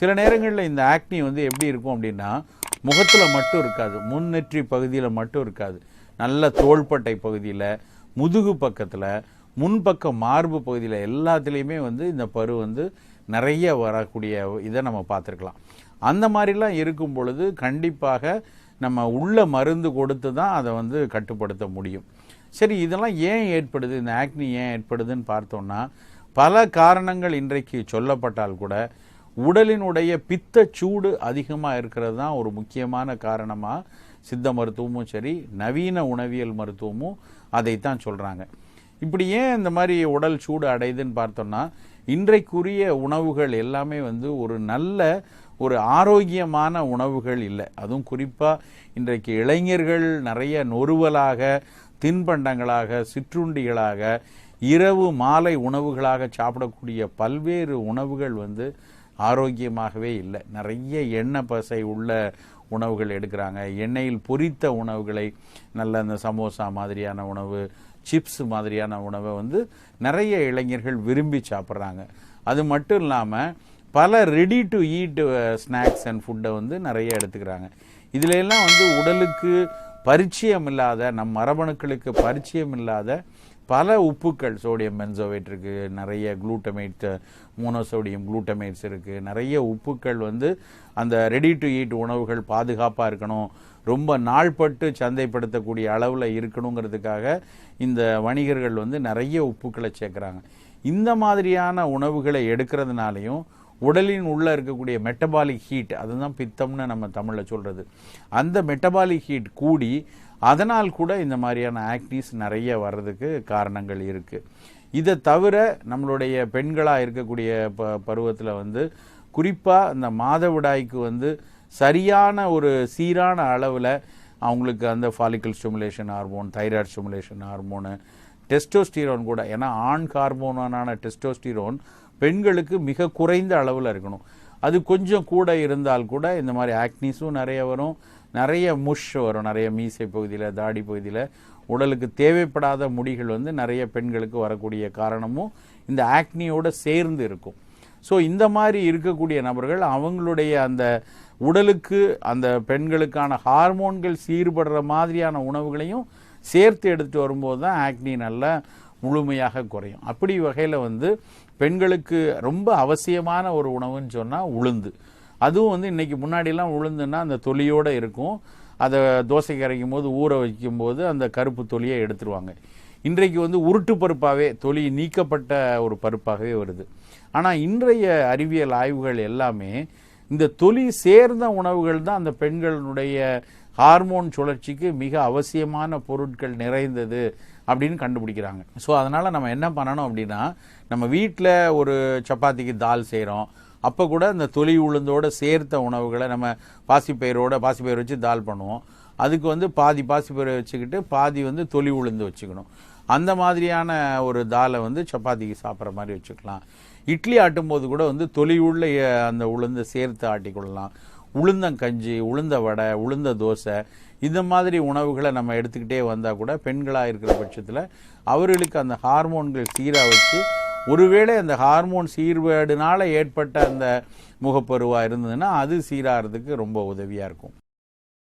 சில நேரங்களில் இந்த ஆக்னி வந்து எப்படி இருக்கும் அப்படின்னா முகத்தில் மட்டும் இருக்காது. முன்னெற்றி பகுதியில் மட்டும் இருக்காது. நல்ல தோள்பட்டை பகுதியில் முதுகு பக்கத்தில் முன்பக்க மார்பு பகுதியில் எல்லாத்துலேயுமே வந்து இந்த பரு வந்து நிறைய வரக்கூடிய இதை நம்ம பார்த்துருக்கலாம். அந்த மாதிரிலாம் இருக்கும் பொழுது கண்டிப்பாக நம்ம உள்ள மருந்து கொடுத்து தான் அதை வந்து கட்டுப்படுத்த முடியும். சரி இதெல்லாம் ஏன் ஏற்படுது? இந்த ஆக்னி ஏன் ஏற்படுதுன்னு பார்த்தோம்னா பல காரணங்கள் இன்றைக்கு சொல்லப்பட்டால் கூட உடலினுடைய பித்த சூடு அதிகமாக இருக்கிறது தான் ஒரு முக்கியமான காரணமாக சித்த மருத்துவமும் சரி நவீன உணவியல் மருத்துவமும் அதைத்தான் சொல்கிறாங்க இப்படி ஏன் இந்த மாதிரி உடல் சூடு அடையுதுன்னு பார்த்தோம்னா இன்றைக்குரிய உணவுகள் எல்லாமே வந்து ஒரு நல்ல ஒரு ஆரோக்கியமான உணவுகள் இல்லை. அதுவும் குறிப்பாக இன்றைக்கு இளைஞர்கள் நிறைய நொறுவலாக தின்பண்டங்களாக சிற்றுண்டிகளாக இரவு மாலை உணவுகளாக சாப்பிடக்கூடிய பல்வேறு உணவுகள் வந்து ஆரோக்கியமாகவே இல்லை. நிறைய எண்ணெய் பசை உள்ள உணவுகள் எடுக்கிறாங்க. எண்ணெயில் பொரித்த உணவுகளை நல்ல அந்த சமோசா மாதிரியான உணவு சிப்ஸ் மாதிரியான உணவை வந்து நிறைய இளைஞர்கள் விரும்பி சாப்பிட்றாங்க. அது மட்டும் இல்லாமல் பல ready to eat snacks and ஃபுட்டை வந்து நிறைய எடுத்துக்கிறாங்க. இதுல எல்லாம் வந்து உடலுக்கு பரிச்சயம் இல்லாத நம் மரபணுக்களுக்கு பரிச்சயம் இல்லாத பல உப்புக்கள் சோடியம் பென்சோவேட் இருக்குது நிறைய குளூட்டமேட் மோனோசோடியம் குளூட்டமேட்ஸ் இருக்குது நிறைய உப்புக்கள் வந்து அந்த ரெடி டு ஈட் உணவுகள் பாதுகாப்பாக இருக்கணும். ரொம்ப நாள்பட்டு சந்தைப்படுத்தக்கூடிய அளவில் இருக்கணுங்கிறதுக்காக இந்த வணிகர்கள் வந்து நிறைய உப்புக்களை சேர்க்குறாங்க. இந்த மாதிரியான உணவுகளை எடுக்கிறதுனாலையும் உடலின் உள்ளே இருக்கக்கூடிய மெட்டபாலிக் ஹீட் அதுதான் பித்தம்னு நம்ம தமிழில் சொல்கிறது அந்த மெட்டபாலிக் ஹீட் கூடி அதனால் கூட இந்த மாதிரியான ஆக்னிஸ் நிறைய வர்றதுக்கு காரணங்கள் இருக்குது இதை தவிர நம்மளுடைய பெண்களாக இருக்கக்கூடிய ப பருவத்தில் வந்து குறிப்பாக இந்த மாதவிடாய்க்கு வந்து சரியான ஒரு சீரான அளவில் அவங்களுக்கு அந்த follicle stimulation hormone thyroid stimulation hormone testosterone கூட. ஏன்னா ஆண் ஹார்மோனான டெஸ்டோஸ்டிரோன் பெண்களுக்கு மிக குறைந்த அளவில் இருக்கணும். அது கொஞ்சம் கூட இருந்தால் கூட இந்த மாதிரி ஆக்னிஸும் நிறைய வரும். நிறைய முஷ் வரும். நிறைய மீசை பகுதியில் தாடி பகுதியில். உடலுக்கு தேவைப்படாத முடிகள் வந்து நிறைய பெண்களுக்கு வரக்கூடிய காரணமும் இந்த ஆக்னியோட சேர்ந்து இருக்கும். ஸோ இந்த மாதிரி இருக்கக்கூடிய நபர்கள் அவங்களுடைய அந்த உடலுக்கு அந்த பெண்களுக்கான ஹார்மோன்கள் சீர்படுற மாதிரியான உணவுகளையும் சேர்த்து எடுத்துட்டு வரும்போது தான் ஆக்னி நல்லா முழுமையாக குறையும். அப்படி வகையில் வந்து பெண்களுக்கு ரொம்ப அவசியமான ஒரு உணவுன்னு சொன்னால் உளுந்து. அதுவும் வந்து இன்னைக்கு முன்னாடிலாம் உளுந்துன்னா அந்த தொலியோடு இருக்கும். அதை தோசை கரைக்கும் போது ஊற வைக்கும் போது அந்த கருப்பு தொலியை எடுத்துருவாங்க. இன்றைக்கு வந்து உருட்டு பருப்பாகவே தொலி நீக்கப்பட்ட ஒரு பருப்பாகவே வருது. ஆனால் இன்றைய அறிவியல் ஆய்வுகள் எல்லாமே இந்த தொலி சேர்ந்த உணவுகள் தான் அந்த பெண்களுடைய ஹார்மோன் சுழற்சிக்கு மிக அவசியமான பொருட்கள் நிறைந்தது அப்படின்னு கண்டுபிடிக்கிறாங்க. ஸோ அதனால் நம்ம என்ன பண்ணணும் அப்படின்னா நம்ம வீட்டில் ஒரு சப்பாத்திக்கு தால் செய்கிறோம் அப்போ கூட இந்த தொலி உளுந்தோடு சேர்த்த உணவுகளை நம்ம பாசிப்பயிரோட பாசிப்பயிர் வச்சு தால் பண்ணுவோம். அதுக்கு வந்து பாதி பாசிப்பயிரை வச்சுக்கிட்டு பாதி வந்து தொலி உளுந்து வச்சுக்கணும். அந்த மாதிரியான ஒரு தாலை வந்து சப்பாத்திக்கு சாப்பிட்ற மாதிரி வச்சுக்கலாம். இட்லி ஆட்டும்போது கூட வந்து தொலி உள்ள அந்த உளுந்து சேர்த்து ஆட்டிக்கொள்ளலாம். உளுந்தங்கஞ்சி உளுந்த வடை உளுந்த தோசை இந்த மாதிரி உணவுகளை நம்ம எடுத்துக்கிட்டே வந்தால் கூட பெண்களாக இருக்கிற பட்சத்தில் அவர்களுக்கு அந்த ஹார்மோன்கள் சீராக வச்சு ஒருவேளை அந்த ஹார்மோன் சீர்வேடுனால் ஏற்பட்ட அந்த முகப்பருவாக இருந்ததுன்னா அது சீராகிறதுக்கு ரொம்ப உதவியாக இருக்கும்.